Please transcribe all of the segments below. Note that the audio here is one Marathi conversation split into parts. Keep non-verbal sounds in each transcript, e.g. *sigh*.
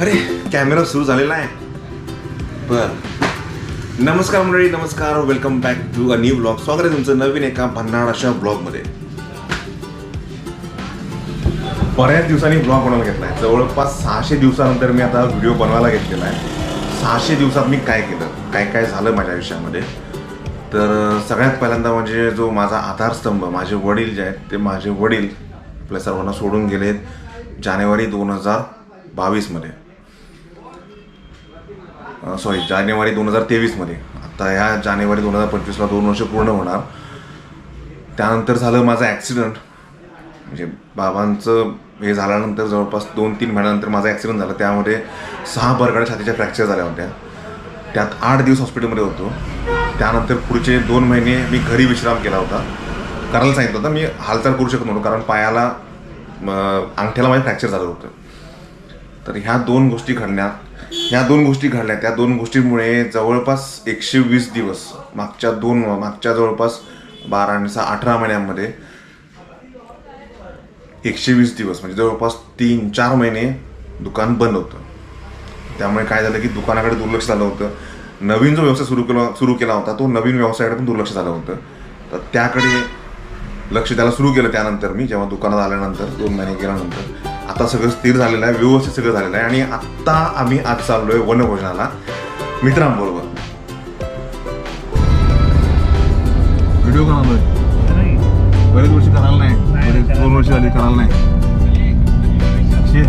अरे कॅमेरा सुरू झालेला आहे. बर. नमस्कार मंडळी नमस्कार. Welcome back to a new blog स्वागत आहे तुमचं नवीन एका भन्नाड अशा ब्लॉगमध्ये बऱ्याच दिवसांनी ब्लॉग बनवायला घेतला आहे. जवळपास सहाशे दिवसानंतर मी आता व्हिडिओ बनवायला घेतलेला आहे. सहाशे दिवसात मी काय केलं? काय काय झालं माझ्या आयुष्यामध्ये? तर सगळ्यात पहिल्यांदा म्हणजे जो माझा आधारस्तंभ माझे वडील जे आहेत ते माझे वडील आपल्या सर्वांना सोडून गेलेत जानेवारी दोन हजार बावीसमध्ये. सॉरी जानेवारी दोन हजार तेवीसमध्ये. आता ह्या जानेवारी दोन हजार पंचवीसला दोन वर्ष पूर्ण होणार. त्यानंतर झालं माझं ॲक्सिडंट म्हणजे बाबांचं हे झाल्यानंतर जवळपास दोन तीन महिन्यानंतर माझा ॲक्सिडंट झाला. त्यामध्ये सहा बरगाड्या छातीच्या फ्रॅक्चर झाल्या होत्या. त्यात आठ दिवस हॉस्पिटलमध्ये होतो. त्यानंतर पुढचे दोन महिने मी घरी विश्राम केला होता. करायला सांगितलं होतं. मी हालचाल करू शकत नव्हतो कारण पायाला अंगठ्याला माझं फ्रॅक्चर झालं होतं. तर ह्या दोन गोष्टी घडण्यात ह्या दोन गोष्टी घडल्या. त्या दोन गोष्टीमुळे जवळपास एकशे वीस दिवस मागच्या दोन मागच्या जवळपास बारा आणि सहा अठरा महिन्यांमध्ये एकशे वीस दिवस म्हणजे जवळपास तीन चार महिने दुकान बंद होतं. त्यामुळे काय झालं की दुकानाकडे दुर्लक्ष झालं होतं. नवीन जो व्यवसाय सुरू केला सुरू केला होता तो नवीन व्यवसायाकडे पण दुर्लक्ष झालं होतं. तर त्याकडे लक्ष द्यायला सुरू केलं त्यानंतर मी जेव्हा दुकानात आल्यानंतर दोन महिने गेल्यानंतर. आता सगळं स्थिर झालेलं आहे व्यवस्थित सगळं झालेलं आहे. आणि आत्ता आम्ही आज चाललोय वनभोजनाला मित्रांबरोबर. व्हिडिओ बनवलोय बरेच वर्ष करायला नाही. बरेच दोन वर्ष झाली करायला नाही. अक्षय,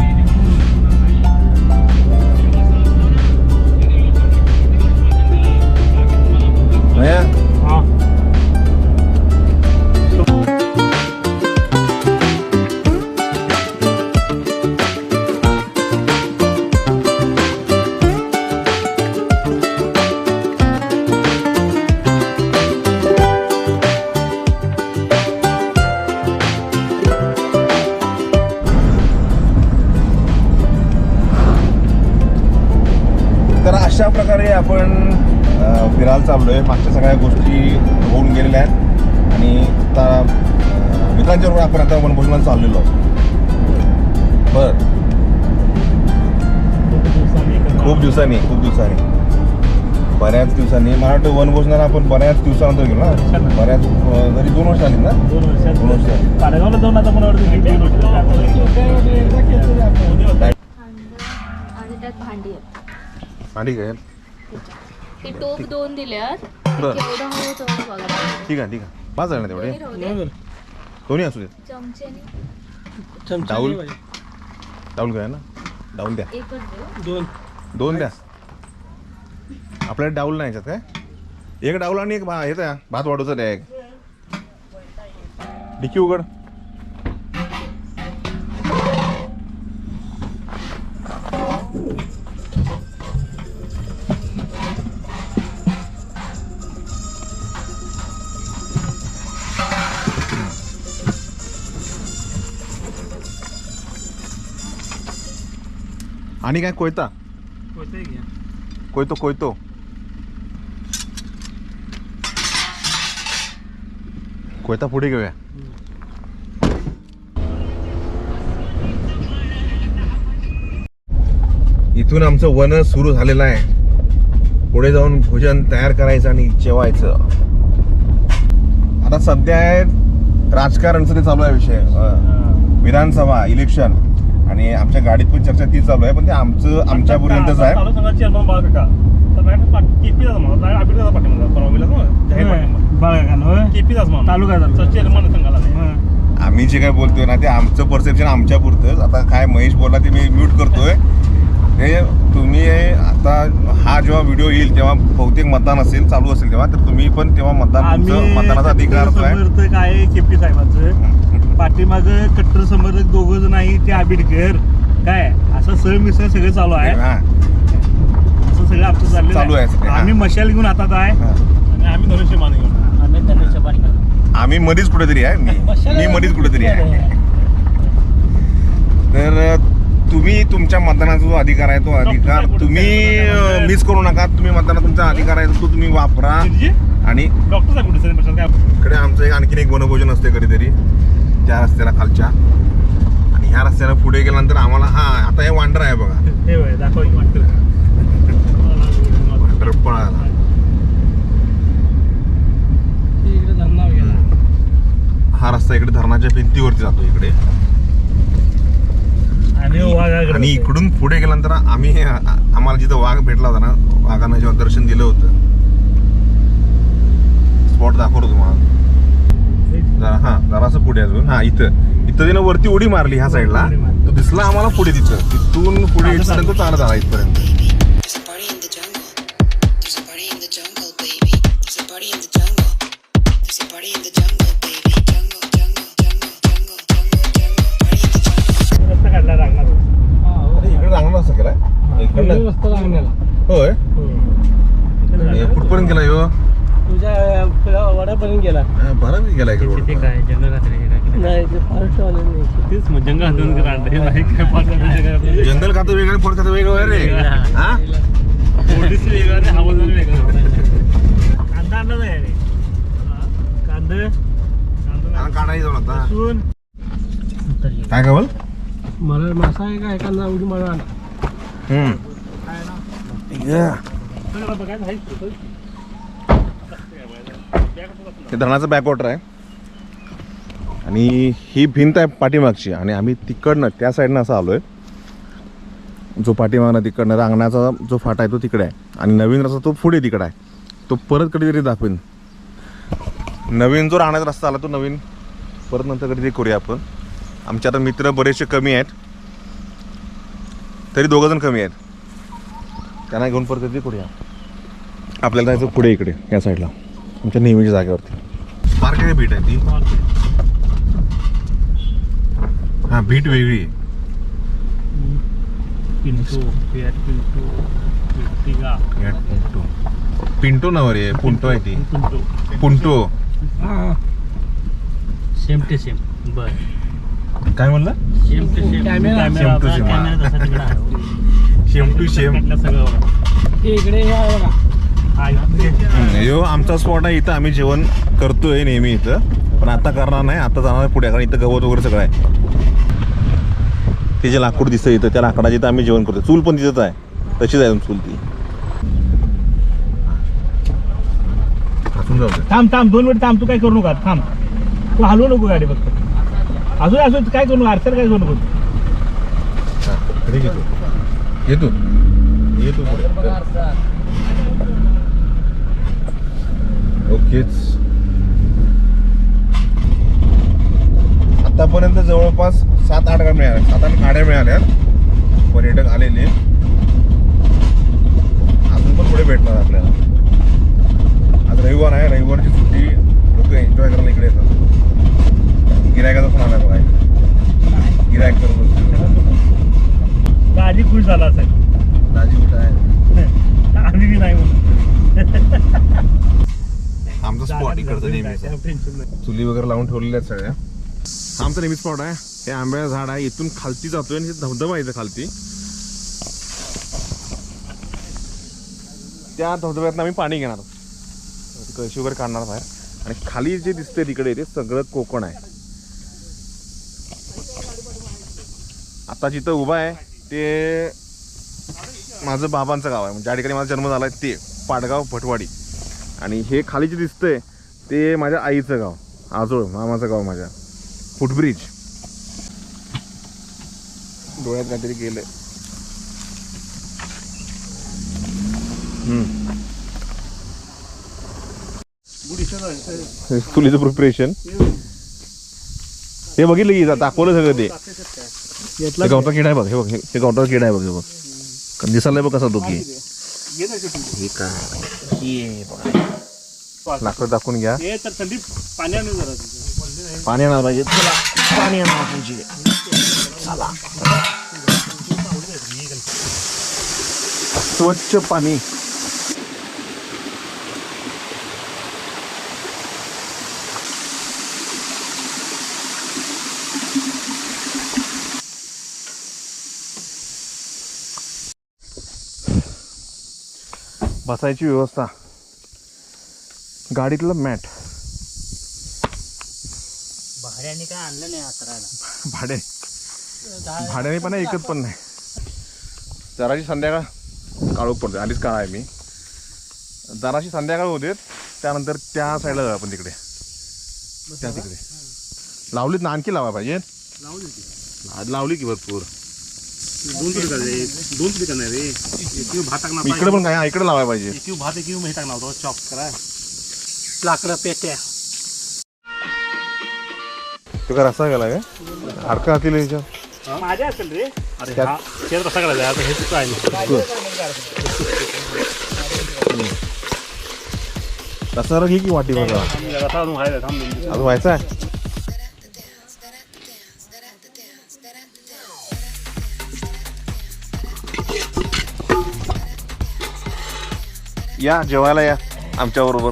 अ, फिरायला चाललोय मागच्या सगळ्या गोष्टी होऊन गेलेल्या आहेत. आणि आता अ, मित्रांच्या बरोबर आपण आता वनभोजनाला चाललेलो आहोत. बर. खूप दिवसांनी खूप दिवसांनी. बऱ्याच दिवसांनी. मला वाटतं वनभोजनाला आपण बऱ्याच दिवसानंतर गेलो ना? बऱ्याच जरी दोन वर्ष आली ना? दोन वर्ष भांडी हा आहे ते टोप दोन दिल्यात. बरं. बघा. ठीक आहे ठीक आहे. पाच झाले ना तेवढे दोन्ही राहू दे. दोन्ही असू देत चमच्याने. चमचा डाऊल? नाही पाहिजे. डाऊन घ्या ना? डाऊन द्या. एकच देऊ दोन. दोन द्या. आपल्याला डाऊल नाही याच्यात काय? एक डाऊल आणि एक भा हे द्या भात वाढूचा द्या एक. डिक्की उघड. आणि काय कोयता? घ्या. कोयतो कोयतो. कोयता पुढे घेऊया. इथून आमचं वन सुरू झालेलं आहे. पुढे जाऊन भोजन तयार करायचं आणि जेवायचं. आता सध्या आहे राजकारणचं चालू आहे विषय. विधानसभा इलेक्शन आणि आमच्या गाडीत पण चर्चा ती चालू आहे पण ते आमचं आमच्यापर्यंतच आहे आम्ही जे काय बोलतोय ना ते आमचं परसेप्शन आमच्या पुरतंच. आता काय महेश बोलला ते मी म्यूट करतोय. हे तुम्ही आता हा जेव्हा व्हिडिओ येईल तेव्हा बहुतेक मतदान असेल चालू असेल तेव्हा तर तुम्ही पण तेव्हा मतदान मतदानाचा अधिकार जो आहे. आहे केपी साहेबांचं. *laughs* पाठीमाग कट्टर समर्थक दोघं जण आहे ते आबिडकर. काय? असं सह मिसळ सगळं चालू आहे. हा, असं सगळं आमचं चाललेलं चालू आहे. आम्ही मशाल घेऊन हातात आहे. हा. आणि आम्ही धनुष्यमान घेऊन आम्ही धनुष्यबाण आम्ही मध्येच कुठेतरी आहे. मी मी मध्येच कुठेतरी आहे. तर तुम्ही तुमच्या मतदानाचा जो अधिकार आहे तो अधिकार तुम्ही मिस करू नका. तुम्ही मतदानाचा तुमचा अधिकार आहे तो तुम्ही वापरा. आणि डॉक्टर इकडे आमचं एक आणखीन एक वनभोजन असते कधीतरी त्या रस्त्याला खालच्या. आणि ह्या रस्त्याला पुढे गेल्यानंतर आम्हाला हा आता हे वांडर आहे बघा. हे. वांडर. पळाला. हा रस्ता इकडे धरणाच्या भिंतीवरती जातो इकडे. आणि इकडून पुढे गेल्यानंतर आम्ही आम्हाला जिथं वाघ भेटला होता ना वाघानं जेव्हा दर्शन दिलं होतं. स्पॉट दाखवतो तुम्हाला. जरा हा जरासं पुढे अजून. हा इथं. इथं तिनं वरती उडी मारली ह्या साईडला तो दिसला आम्हाला पुढे तिथं. तिथून पुढे इथपर्यंत तो चालत आला इथपर्यंत. रस्ता लागणार होय? आणि कुठपर्यंत गेला ह्यो? तुझ्या वड्यापर्यंत गेला. हा, बरं मी गेला इकडे ते काय? जंगल नाही ते तेच मग जंगल हातून काढलं नाही काय पाठवलं जंगल खातं वेगळं फळ खातं वेगळं आहे रे. हा? पोलीस वेगळं आणि हवालदार वेगळं कांदा आणला नाही रे कांदा. हा, काढायला जाऊन आता. लसूण. काय का बोल मला मासा आहे का एखादा उडी मला हम्म. हे धरणाचं बॅकवॉटर आहे. आणि ही भिंत आहे पाठीमागची आणि आम्ही तिकडनं त्या साईडनं असं आलोय. जो पाठीमागनं तिकडनं रांगणाचा जो फाटा आहे तो तिकडे आहे. आणि नवीन रस्ता तो पुढे तिकडे आहे. तो परत कधीतरी दाखवेन. नवीन जो राहण्याचा रस्ता आला तो नवीन. परत नंतर कधीतरी करूया आपण. आमचे आता मित्र बरेचसे कमी आहेत. तरी दोघं जण कमी आहेत. त्यांना घेऊन परत कधी करूया आपल्याला जायचं पुढे इकडे या साईडला आमच्या नेहमीच्या जागेवरती. पार्क आहे बीट आहे ती. हा बीट वेगळी आहे. पिंटू पिंटू पिंटिगा यात पुंटो पिंटो नवर आहे पुंटो आहे ती. Pintu Punto same to same बर. काय म्हणलं? Same to same camera Same to same. Camera तसा तिकडे आहे. शेम टू शेम त्यातलं सगळं बघा. इकडे आहे बघा. इथे. यो आमचा स्पॉट आहे इथं. आम्ही जेवण करतोय नेहमी इथं. पण आता करणार नाही. आता जाणार आहे पुढे. कारण इथं गवत वगैरे सगळं आहे. ते जे लाकूड दिसतं इथं. त्या लाकडाची इथं आम्ही जेवण करतो चूल पण तिथंच आहे. तशीच आहे चूल ती. थांब थांब. दोन मिनिट थांब. तू काय करू नका. थांब. तू हलवू नको गाडी फक्त. अजून अजून काय करू नका? अडचण काय करू नको हा, इकडे ये तू ओकेच. आतापर्यंत जवळपास सात आठ गाड्या मिळाल्या. सात आठ गाड्या मिळाल्या. पर्यटक आलेले. अजून पण पुढे भेटणार आपल्याला. आज रविवार आहे. रविवारची सुट्टी लोक एन्जॉय करायला इकडे येतात. गिरायकाचा फोन आला बघा. गिरायक करून गाडी खुश झाला असेल. दाजी कुठं आहे आम्ही बी नाही म्हणून. आमचा स्पॉट इकडचं नेहमीचा. टेन्शन नाही. चुली वगैरे लावून ठेवलेल्या आहेत सगळ्या. हा आमचा नेहमी स्पॉट आहे. हे आंब्याचं झाड आहे. इथून खालती जातोय आणि हे धबधबा आहे इथं खालती. त्या धबधब्यात आम्ही पाणी घेणार कळशी वगैरे काढणार बाहेर. आणि खाली जे दिसते तिकडे ते सगळं कोकण आहे. आता जिथं उभा आहे. ते माझं बाबांचं गाव आहे. म्हणजे ज्या ठिकाणी माझा जन्म झाला आहे ते पाडगाव भटवाडी. आणि हे खाली जे दिसतंय ते माझ्या आईचं गाव. आजोळ मामाचं गाव माझ्या. फुटब्रिज. डोळ्यात काहीतरी गेलंय. चुलीचं प्रिपरेशन हे बघितलं की दाखवलं सगळं ते. हे गवता किडा आहे बघ हे बघ हे- गवता किडा आहे बघ हे बघ. दिसायला बघ कसा की हे लाकडं दाखवून घ्या. तर थंडी पाण्याने जरा तिथे. पाणी आणायला पाहिजे. चला. पाणी आणा पाहिजे. चला. स्वच्छ पाणी. बसायची व्यवस्था. गाडीतलं मॅट. भाड्याने काय आणलं नाही हातरायला भाडे. भाड्याने पण नाही एकच पण नाही. जराशी संध्याकाळ काळोख पडते आधीच काळ आहे मी. जराशी संध्याकाळ होते त्यानंतर त्या साईडला जाऊ आपण तिकडे. त्या तिकडे. लावलीत ना आणखी लावा पाहिजे लावली की भरपूर. दोन किलो करणार रे. एक किलो भात टाकणार इकडे पण काय? इकडे लावायला पाहिजे. एक किलो भात एक किलो हे टाकणार होतो. चॉप करा. लाकडं पेट्या. तो काय रस्ता गेला काय? अडका हातील याच्या माझ्या असेल रे. अरे हा. शेत रस्ता करायचा आता हे चुका आहे रस्ता घे की वाटी बघा. अजून व्हायचा आहे? या जेवायला या आमच्या बरोबर.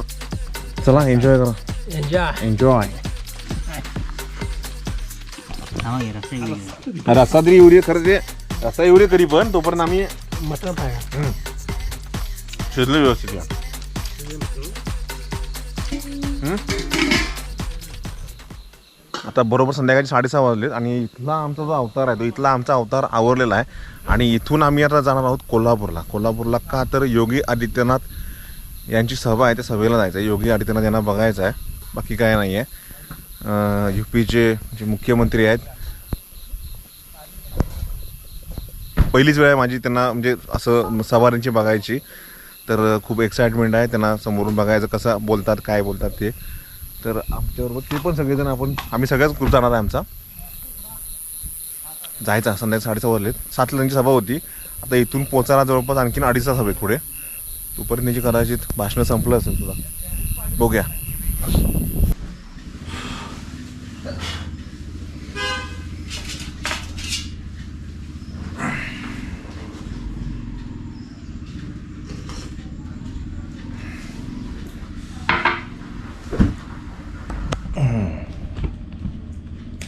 चला एन्जॉय करा. एन्जॉय एन्जॉय रस्ता तरी एवढी खरं ते रस्ता एवढी तरी पण तोपर्यंत आम्ही मटण पाहिजे शिजलो व्यवस्थित या. हम्म? आता बरोबर संध्याकाळी साडेसहा वाजलेत आणि इथला आमचा जो अवतार आहे तो इथला आमचा अवतार आवरलेला आहे. आणि इथून आम्ही आता जाणार आहोत कोल्हापूरला. कोल्हापूरला का तर योगी आदित्यनाथ यांची सभा आहे त्या सभेला जायचं आहे. योगी आदित्यनाथ यांना बघायचं आहे. बाकी काय नाही आहे यू पीचे जे मुख्यमंत्री आहेत पहिलीच वेळ आहे माझी त्यांना म्हणजे असं सवारींची बघायची. तर खूप एक्साइटमेंट आहे त्यांना समोरून बघायचं कसं बोलतात काय बोलतात ते. तर आमच्याबरोबर ते पण सगळेजण आपण आम्ही सगळ्याच ग्रुप जाणार आहे आमचा. जायचा संध्याकाळी साडेसहा वाजलेत सातला त्यांची सभा होती. आता इथून पोचायला जवळपास आणखीन अडीच तास हवे पुढे. तोपर्यंत त्यांची कदाचित भाषणं संपलं असेल सुद्धा बघूया.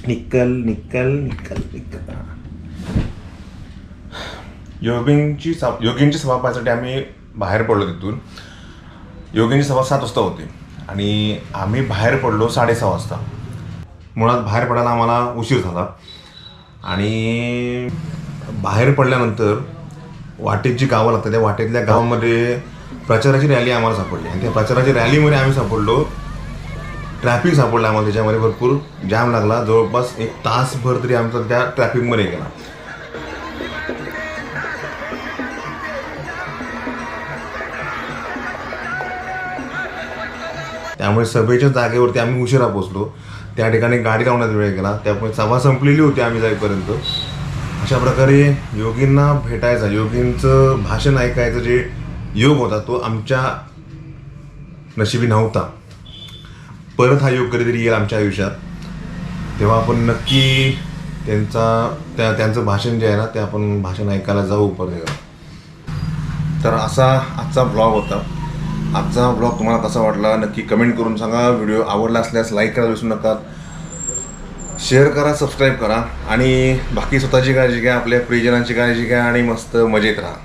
निकल निकल निकल निकल. योगिंची सभा योगिंची सभा पाहायसाठी आम्ही बाहेर पडलो तिथून. योगिंची सभा सात वाजता होती आणि आम्ही बाहेर पडलो साडेसहा वाजता. मुळात बाहेर पडायला आम्हाला उशीर झाला. आणि बाहेर पडल्यानंतर वाटेत जी गावं लागतात. त्या वाटेतल्या गावामध्ये प्रचाराची रॅली आम्हाला सापडली. आणि त्या प्रचाराच्या रॅलीमध्ये आम्ही सापडलो. ट्रॅफिक सापडलं आम्हाला. त्याच्यामध्ये भरपूर जाम लागला. जवळपास एक तासभर तरी आमचा त्या ट्रॅफिकमध्ये गेला. त्यामुळे सभेच्या जागेवरती आम्ही उशिरा पोचलो त्या ठिकाणी गाडी लावण्यात वेळ गेला. त्यामुळे सभा संपलेली होती आम्ही जाईपर्यंत. अशा प्रकारे योगींना भेटायचा योगींचं भाषण ऐकायचं जे योग होता तो आमच्या नशिबी नव्हता. परत हा योग कधीतरी येईल आमच्या आयुष्यात. तेव्हा आपण नक्की त्यांचा त्या त्यांचं भाषण जे आहे ना ते आपण भाषण ऐकायला जाऊ परत तर असा आजचा ब्लॉग होता. आजचा ब्लॉग तुम्हाला कसा वाटला नक्की कमेंट करून सांगा. व्हिडिओ आवडला असल्यास लाईक करायला विसरू नका. शेअर करा सबस्क्राईब करा. आणि बाकी स्वतःची काळजी घ्या आपल्या प्रियजनांची काळजी घ्या आणि मस्त मजेत राहा.